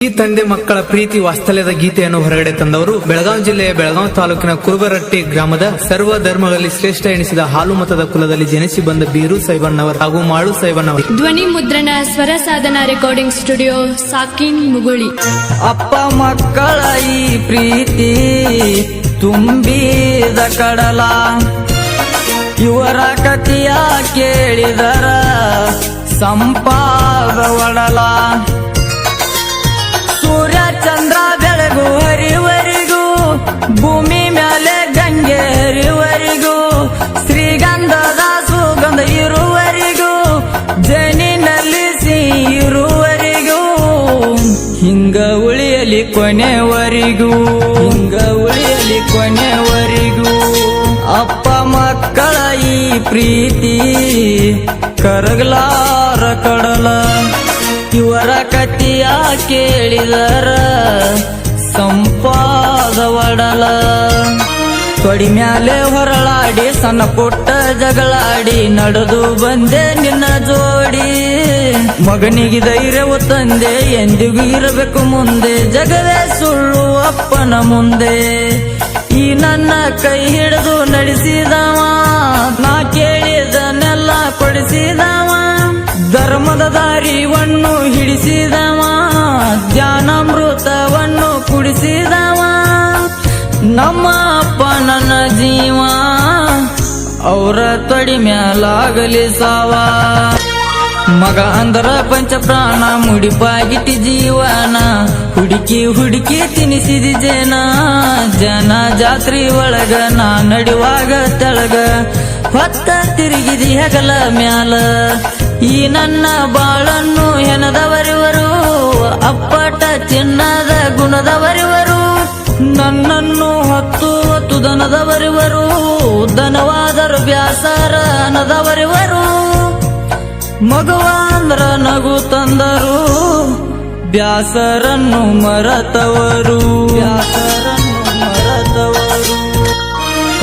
ಈ ತಂದೆ ಮಕ್ಕಳ ಪ್ರೀತಿ ವಾಸ್ತಲ್ಯದ ಗೀತೆಯನ್ನು ಹೊರಗಡೆ ತಂದವರು ಬೆಳಗಾವಿ ಜಿಲ್ಲೆಯ ಬೆಳಗಾವಿ ತಾಲೂಕಿನ ಕುರುಬರಟ್ಟಿ ಗ್ರಾಮದ ಸರ್ವ ಧರ್ಮಗಳಲ್ಲಿ ಶ್ರೇಷ್ಠ ಎನಿಸಿದ ಹಾಲು ಮತದ ಕುಲದಲ್ಲಿ ಜನಿಸಿ ಬಂದ ಬೀರು ಸೈಬಣ್ಣವರ್ ಹಾಗೂ ಮಾಳು ಸೈಬಣ್ಣವರ್. ಧ್ವನಿ ಮುದ್ರಣ ಸ್ವರ ಸಾಧನ ರೆಕಾರ್ಡಿಂಗ್ ಸ್ಟುಡಿಯೋ ಸಾಕಿನ್ ಮುಗುಳಿ. ಅಪ್ಪ ಮಕ್ಕಳ ಈ ಪ್ರೀತಿ ತುಂಬಿದ ಕಡಲ. ಇವರ ಕಥೆಯ ಕೇಳಿದರ ಸಂಪಾದ ಒಡಲ ಭೂಮಿ ಮೇಲೆ ಗಂಗೆ ಹರಿವರಿಗೂ, ಶ್ರೀಗಂಧದ ಸುಗಂಧ ಇರುವರಿಗೂ, ಜನಿನಲ್ಲಿ ಇರುವರೆಗೂ, ಹಿಂಗ ಉಳಿಯಲಿ ಕೊನೆವರಿಗೂ, ಹಿಂಗ ಉಳಿಯಲಿ ಕೊನೆವರಿಗೂ. ಅಪ್ಪ ಮಕ್ಕಳ ಈ ಪ್ರೀತಿ, ಕರಗಲಾರ ಕಡಲ, ಇವರ ಕತಿಯ ಕೇಳಿದರ ಸಂಪಾದ ಒಡಲ ತೊಡಿ ಮ್ಯಾಲೆ ಹೊರಳಾಡಿ, ಸಣ್ಣ ಪುಟ್ಟ ಜಗಳಾಡಿ, ನಡೆದು ಬಂದೆ ನಿನ್ನ ಜೋಡಿ. ಮಗನಿಗೆ ಧೈರ್ಯವು ತಂದೆ, ಎಂದಿಗೂ ಇರಬೇಕು ಮುಂದೆ. ಜಗವೇ ಸುಳ್ಳು ಅಪ್ಪನ ಮುಂದೆ. ಈ ನನ್ನ ಕೈ ಹಿಡಿದು ನಡೆಸಿದವ, ನಾ ಕೇಳಿದನೆಲ್ಲ ಕೊಡಿಸಿದವ. ಧರ್ಮದ ದಾರಿವನ್ನು ಹಿಡಿಸಿದವ. ಧ್ಯಾನಾಮೃತವನ್ನು ಕುಡಿಸಿದವ. ನಮ್ಮ ಅಪ್ಪ ನನ್ನ ಜೀವ, ಅವರ ತೊಡಿ ಮ್ಯಾಲಾಗಲಿ ಸಾವ. ಮಗ ಅಂದರ ಪಂಚ ಪ್ರಾಣ ಮುಡಿಪಾಗಿಟ್ಟಿ ಜೀವನ. ಹುಡುಕಿ ಹುಡುಕಿ ತಿನಿಸಿದಿ ಜನ ಜನ ಜಾತ್ರಿ ಒಳಗ ನಾ ನಡುವಾಗ ತೆಳಗ. ಹೊತ್ತ ತಿರುಗಿದಿ ಹಗಲ ಮ್ಯಾಲ. ಈ ನನ್ನ ಬಾಳನ್ನು ಹೆಣದವರಿವರು ಅಪ್ಪಟ ಚಿನ್ನದ ಗುಣದವರಿವರು. ನನ್ನನ್ನು ಹತ್ತು ಹತ್ತು ದನದವರಿವರು ಧನವಾದರು ವ್ಯಾಸರ ನದವರಿವರು. ಮಗುವಾಂದ್ರ ನಗು ತಂದರು. ವ್ಯಾಸರನ್ನು ಮರತವರು ಬ್ಯಾಸರನ್ನು ಮರತವರು.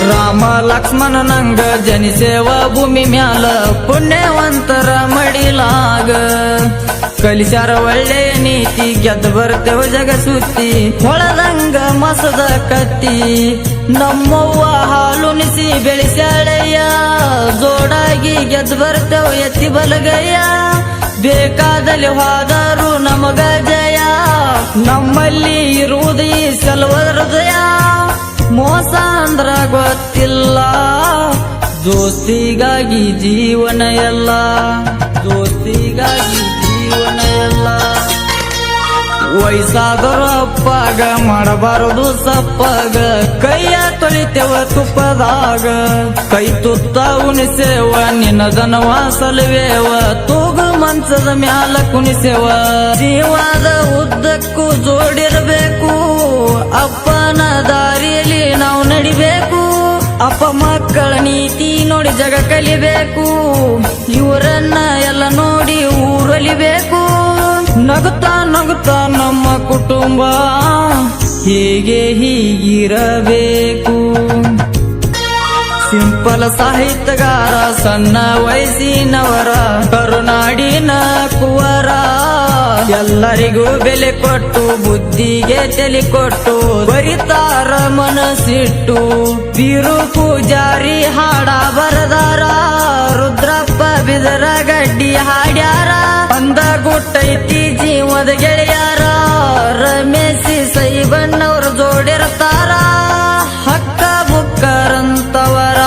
ರಾಮ ಲಕ್ಷ್ಮಣ ನಂಗ ಜನಿಸೇವ ಭೂಮಿ ಮ್ಯಾಲ ಪುಣ್ಯವಂತರ ಮಡಿಲಾಗ. ಕಲಿಸ್ಯಾರ ಒಳ್ಳೆ ನೀತಿ, ಗೆದ್ದ ಬರ್ತೇವ ಜಗ ಸುತ್ತಿ. ಹೊಳದಂಗ ಮಸದ ಕತ್ತಿ. ನಮ್ಮವ್ವ ಹಾಲುನಿಸಿ ಬೆಳೆಸ್ಯಾಳಯ್ಯ. ಜೋಡಾಗಿ ಗೆದ್ದು ಬರ್ತೇವ ಎತ್ತಿ ಬಲಗಯ್ಯ. ಬೇಕಾದಲ್ಲಿ ಹೋದರು ನಮಗ ಜಯ. ನಮ್ಮಲ್ಲಿ ಇರುವುದು ಹೃದಯ. ಮೋಸ ಅಂದ್ರ ಗೊತ್ತಿಲ್ಲ. ದೋಸ್ತಿಗಾಗಿ ಜೀವನ ಎಲ್ಲ. ದೋಸ್ತಿಗಾಗಿ ಜೀವನ ಎಲ್ಲ ವಯಸ್ಸಾದರು ಅಪ್ಪಾಗ ಮಾಡಬಾರದು ಸಪ್ಪಾಗ. ಕೈಯ ತೊಳಿತೇವ ತುಪ್ಪದಾಗ. ಕೈ ತುತ್ತ ಉಣಿಸೇವ ನಿನ್ನ ದನವ ಸಲುವೇವ ತೂಗು ಮಂಚದ ಮ್ಯಾಲ ಕುಣಿಸೇವ. ಜೀವಾದ ಉದ್ದಕ್ಕೂ ಜೋಡಿರಬೇಕು. ಅಪ್ಪನ ದಾರಿಯಲ್ಲಿ ನಾವು ನಡಿಬೇಕು. ಅಪ್ಪ ಮಕ್ಕಳ ನೀತಿ ನೋಡಿ ಜಗ ಕಲಿಬೇಕು. ಇವರನ್ನ ಎಲ್ಲ ನೋಡಿ ಊರಲಿಬೇಕು ನಗುತ್ತಾ ನಗುತ್ತಾ ನಮ್ಮ ಕುಟುಂಬ ಹೀಗೆ ಹೀಗಿರಬೇಕು. ಸಿಂಪಲ್ ಸಾಹಿತ್ಯಗಾರ, ಸಣ್ಣ ವಯಸ್ಸಿನವರ, ಕರುನಾಡಿನ ಕುವರ. ಎಲ್ಲರಿಗೂ ಬೆಲೆ ಕೊಟ್ಟು, ಬುದ್ಧಿಗೆ ತಲೆ ಕೊಟ್ಟು, ಬರಿತಾರ ಮನಸ್ಸಿಟ್ಟು. ತಿರು ಪೂಜಾರಿ ಹಾಡ ಬರದಾರ ರುದ್ರಪ್ಪ ಬಿದರ ಗಡ್ಡಿ ಹಾಡ್ಯಾರ. ಗುಟ್ಟೈತಿ ಜೀವದ ಗೆಳೆಯಾರ. ರಮೇಶಿ ಸೈಬಣ್ಣವ್ರ ಜೋಡಿರ್ತಾರ. ಹಕ್ಕ ಬುಕ್ಕರಂತವರ.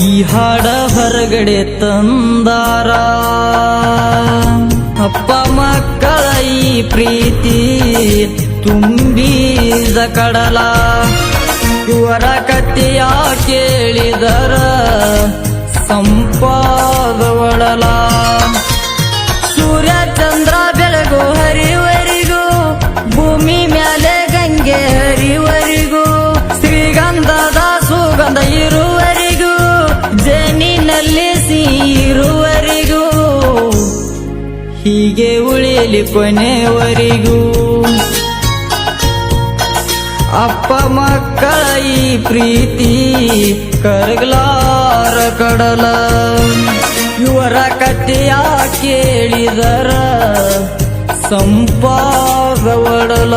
ಈ ಹಾಡ ಹೊರಗಡೆ ತಂದಾರ. ಅಪ್ಪ ಮಕ್ಕಳ ಈ ಪ್ರೀತಿ ತುಂಬಿದ ಕಡಲ. ಇವರ ಕತ್ತಿಯ ಕೇಳಿದರ. ಸಂಪಾದ ಉಳಿಯಲಿ ಕೊನೆವರಿಗೂ ಅಪ್ಪ ಮಕ್ಕಳ ಈ ಪ್ರೀತಿ ಕರಗಲಾರ ಕಡಲ. ಇವರ ಕಥೆಯ ಕೇಳಿದರ ಸಂಪಾದ ಒಡಲ